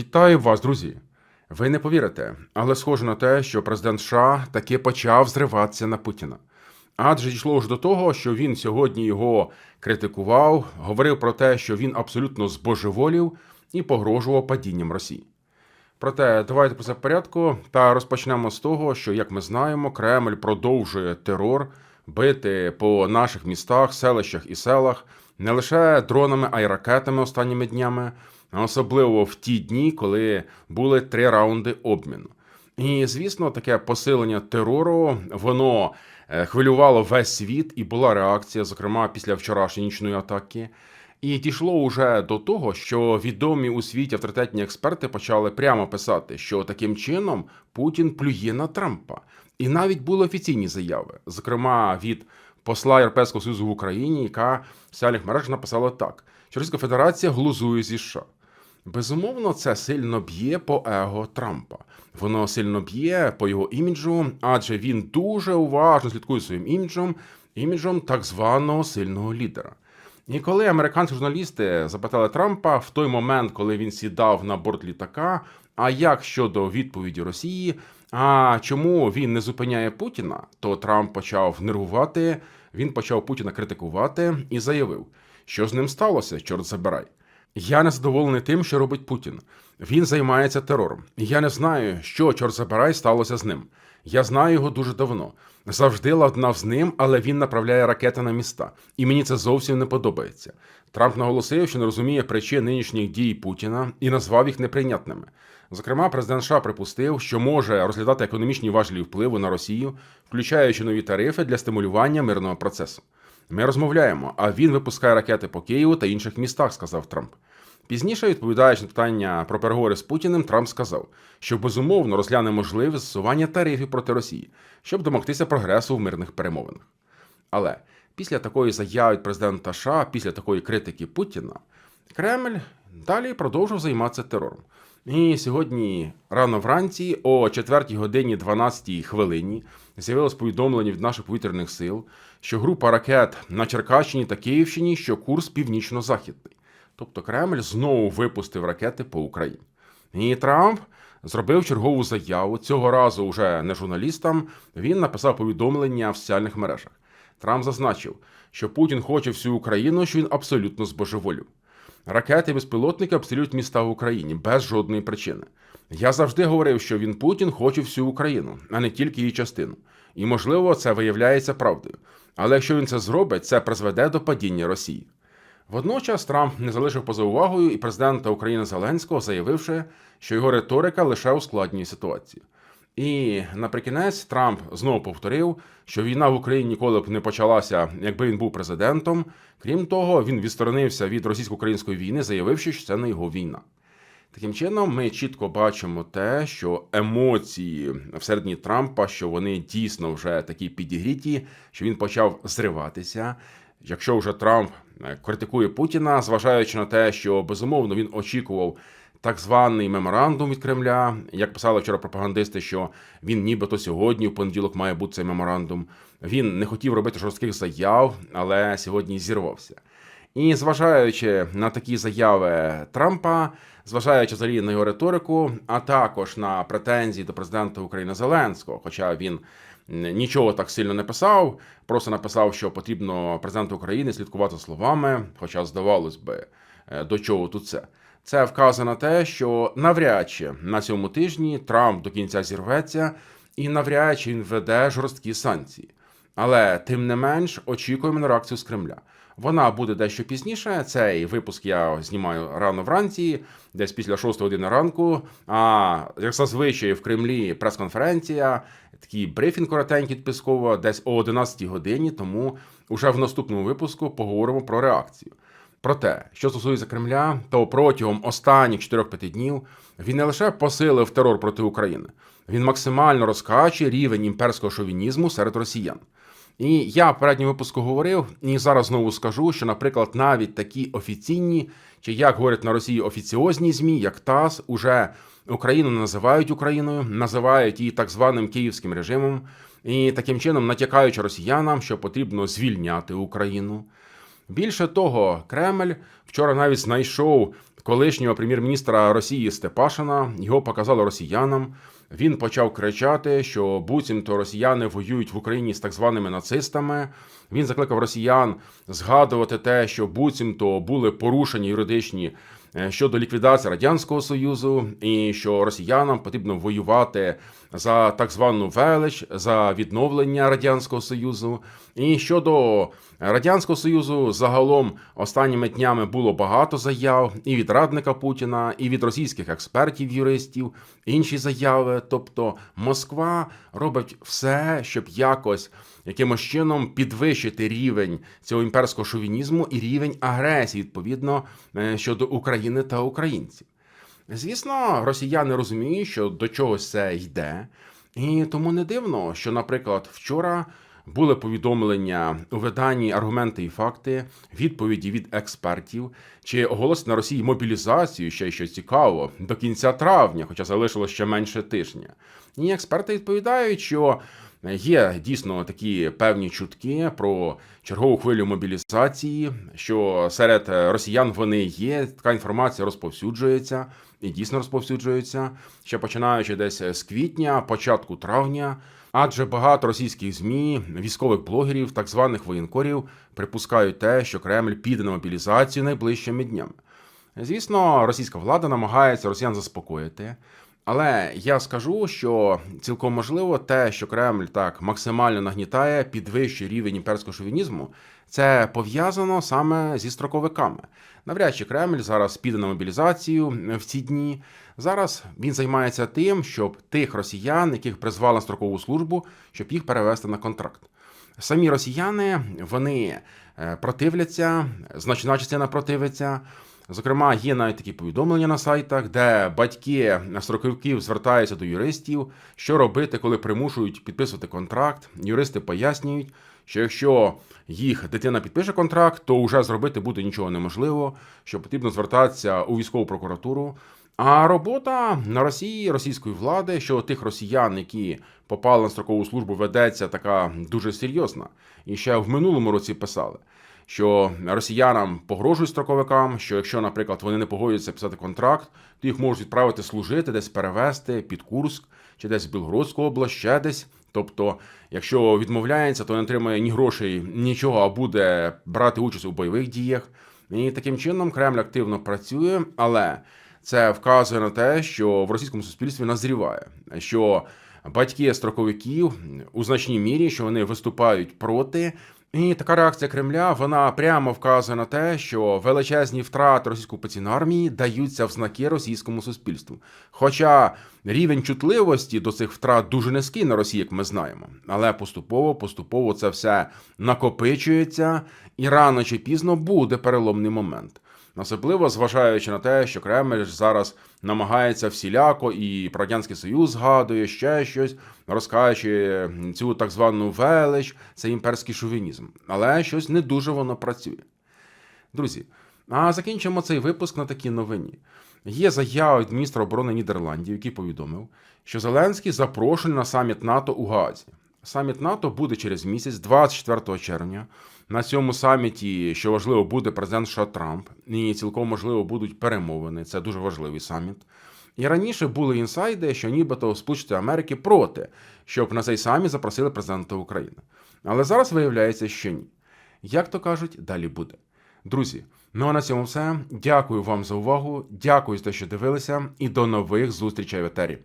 Вітаю вас, друзі! Ви не повірите, але схоже на те, що президент США таки почав зриватися на Путіна. Адже дійшло ж до того, що він сьогодні його критикував, говорив про те, що він абсолютно збожеволів і погрожував падінням Росії. Проте давайте по порядку та розпочнемо з того, що, як ми знаємо, Кремль продовжує терор бити по наших містах, селищах і селах не лише дронами, а й ракетами останніми днями, особливо в ті дні, коли були три раунди обміну. І звісно, таке посилення терору воно е, хвилювало весь світ, і була реакція, зокрема після вчорашньої атаки. І дійшло уже до того, що відомі у світі авторитетні експерти почали прямо писати, що таким чином Путін плює на Трампа. І навіть були офіційні заяви, зокрема від посла Європейського Союзу в Україні, яка в соціальних мережах написала так: що Російська Федерація глузує зі США. Безумовно, це сильно б'є по его Трампа. Воно сильно б'є по його іміджу, адже він дуже уважно слідкує своїм іміджем, іміджем так званого сильного лідера. І коли американські журналісти запитали Трампа в той момент, коли він сідав на борт літака, а як щодо відповіді Росії, а чому він не зупиняє Путіна, то Трамп почав нервувати, він почав Путіна критикувати і заявив, що з ним сталося, чорт забирай. Я не задоволений тим, що робить Путін. Він займається терором. Я не знаю, що чорт забирай сталося з ним. Я знаю його дуже давно. Завжди ладнав з ним, але він направляє ракети на міста, і мені це зовсім не подобається. Трамп наголосив, що не розуміє причин нинішніх дій Путіна і назвав їх неприйнятними. Зокрема, президент США припустив, що може розглядати економічні важелі впливу на Росію, включаючи нові тарифи для стимулювання мирного процесу. Ми розмовляємо, а він випускає ракети по Києву та інших містах, сказав Трамп. Пізніше, відповідаючи на питання про переговори з Путіним, Трамп сказав, що безумовно розгляне можливе застосування тарифів проти Росії, щоб домогтися прогресу в мирних перемовинах. Але після такої заяви президента США, після такої критики Путіна, Кремль далі продовжив займатися терором. І сьогодні рано вранці, о 4 годині 12 хвилині, з'явилось повідомлення від наших повітряних сил, що група ракет на Черкащині та Київщині, що курс північно-західний. Тобто Кремль знову випустив ракети по Україні. І Трамп зробив чергову заяву. Цього разу вже не журналістам. Він написав повідомлення в соціальних мережах. Трамп зазначив, що Путін хоче всю Україну, що він абсолютно збожеволів. Ракети безпілотники обстрілюють міста в Україні без жодної причини. Я завжди говорив, що він Путін хоче всю Україну, а не тільки її частину. І, можливо, це виявляється правдою. Але якщо він це зробить, це призведе до падіння Росії. Водночас Трамп не залишив поза увагою і президента України Зеленського, заявивши, що його риторика лише ускладнює ситуацію. І наприкінець Трамп знову повторив, що війна в Україні ніколи б не почалася, якби він був президентом. Крім того, він відсторонився від російсько-української війни, заявивши, що це не його війна. Таким чином, ми чітко бачимо те, що емоції всередині Трампа, що вони дійсно вже такі підігріті, що він почав зриватися. Якщо вже Трамп е, критикує Путіна, зважаючи на те, що безумовно він очікував так званий меморандум від Кремля, як писали вчора пропагандисти, що він нібито сьогодні, в понеділок, має бути цей меморандум. Він не хотів робити жорстких заяв, але сьогодні зірвався. І зважаючи на такі заяви Трампа, зважаючи взагалі на його риторику, а також на претензії до президента України Зеленського, хоча він нічого так сильно не писав, просто написав, що потрібно президенту України слідкувати словами, хоча здавалось би, до чого тут це. Це вказує на те, що навряд чи на цьому тижні Трамп до кінця зірветься і навряд чи він введе жорсткі санкції. Але тим не менш очікуємо на реакцію з Кремля. Вона буде дещо пізніше. Цей випуск я знімаю рано вранці, десь після 6 години ранку. А як зазвичай в Кремлі прес-конференція, такий брифінг коротенький від Пескова, десь о 11 годині. Тому вже в наступному випуску поговоримо про реакцію. Проте, що стосується Кремля, то протягом останніх 4-5 днів він не лише посилив терор проти України, він максимально розкачує рівень імперського шовінізму серед росіян. І я в передньому випуску говорив, і зараз знову скажу, що, наприклад, навіть такі офіційні, чи як говорять на Росії офіціозні змі, як ТАСС, уже Україну називають Україною, називають її так званим київським режимом, і таким чином натякаючи росіянам, що потрібно звільняти Україну. Більше того, Кремль вчора навіть знайшов колишнього прем'єр-міністра Росії Степашина. Його показали росіянам. Він почав кричати, що буцімто росіяни воюють в Україні з так званими нацистами. Він закликав росіян згадувати те, що буцімто були порушені юридичні щодо ліквідації радянського союзу, і що росіянам потрібно воювати за так звану велич, за відновлення радянського союзу. І щодо радянського союзу, загалом останніми днями було багато заяв і від радника Путіна, і від російських експертів, юристів, інші заяви. Тобто Москва робить все, щоб якось якимось чином підвищити рівень цього імперського шовінізму і рівень агресії відповідно е, щодо України та українців. Звісно, росіяни розуміють, що до чогось це йде, і тому не дивно, що, наприклад, вчора були повідомлення у виданні аргументи і факти, відповіді від експертів, чи оголосить на Росії мобілізацію ще що цікаво до кінця травня, хоча залишилось ще менше тижня. І експерти відповідають, що Є дійсно такі певні чутки про чергову хвилю мобілізації, що серед росіян вони є. Така інформація розповсюджується і дійсно розповсюджується ще починаючи десь з квітня, початку травня. Адже багато російських змі, військових блогерів, так званих воєнкорів припускають те, що Кремль піде на мобілізацію найближчими днями. Звісно, російська влада намагається росіян заспокоїти. Але я скажу, що цілком можливо те, що Кремль так максимально нагнітає, підвищує рівень імперського шовінізму, це пов'язано саме зі строковиками. Навряд чи Кремль зараз піде на мобілізацію в ці дні. Зараз він займається тим, щоб тих росіян, яких призвали на строкову службу, щоб їх перевести на контракт. Самі росіяни вони е, противляться, значна частина противиться. Зокрема, є навіть такі повідомлення на сайтах, де батьки строківків звертаються до юристів, що робити, коли примушують підписувати контракт. Юристи пояснюють, що якщо їх дитина підпише контракт, то вже зробити буде нічого неможливо, що потрібно звертатися у військову прокуратуру. А робота на Росії російської влади, що тих росіян, які попали на строкову службу, ведеться така дуже серйозна. І ще в минулому році писали що росіянам погрожують строковикам, що якщо, наприклад, вони не погодяться писати контракт, то їх можуть відправити служити, десь перевезти під Курск чи десь в Білгородську область, ще десь. Тобто, якщо відмовляється, то не отримає ні грошей, нічого, а буде брати участь у бойових діях. І таким чином Кремль активно працює, але це вказує на те, що в російському суспільстві назріває, що батьки строковиків у значній мірі, що вони виступають проти і така реакція Кремля вона прямо вказує на те, що величезні втрати російської окупаційної армії даються в знаки російському суспільству. Хоча рівень чутливості до цих втрат дуже низький на Росії, як ми знаємо, але поступово, поступово це все накопичується, і рано чи пізно буде переломний момент. Особливо зважаючи на те, що Кремль зараз намагається всіляко і про радянський союз згадує ще щось, розказуючи цю так звану велич, це імперський шовінізм. Але щось не дуже воно працює. Друзі, а закінчимо цей випуск на такій новині. Є заява від міністра оборони Нідерландів, який повідомив, що Зеленський запрошений на саміт НАТО у Гаазі. Саміт НАТО буде через місяць, 24 червня. На цьому саміті, що важливо, буде президент США Трамп, і цілком можливо будуть перемовини. Це дуже важливий саміт. І раніше були інсайди, що нібито Сполучені Америки проти, щоб на цей саміт запросили президента України. Але зараз виявляється, що ні. Як то кажуть, далі буде. Друзі, ну а на цьому все. Дякую вам за увагу. Дякую за те, що дивилися, і до нових зустрічей в етері.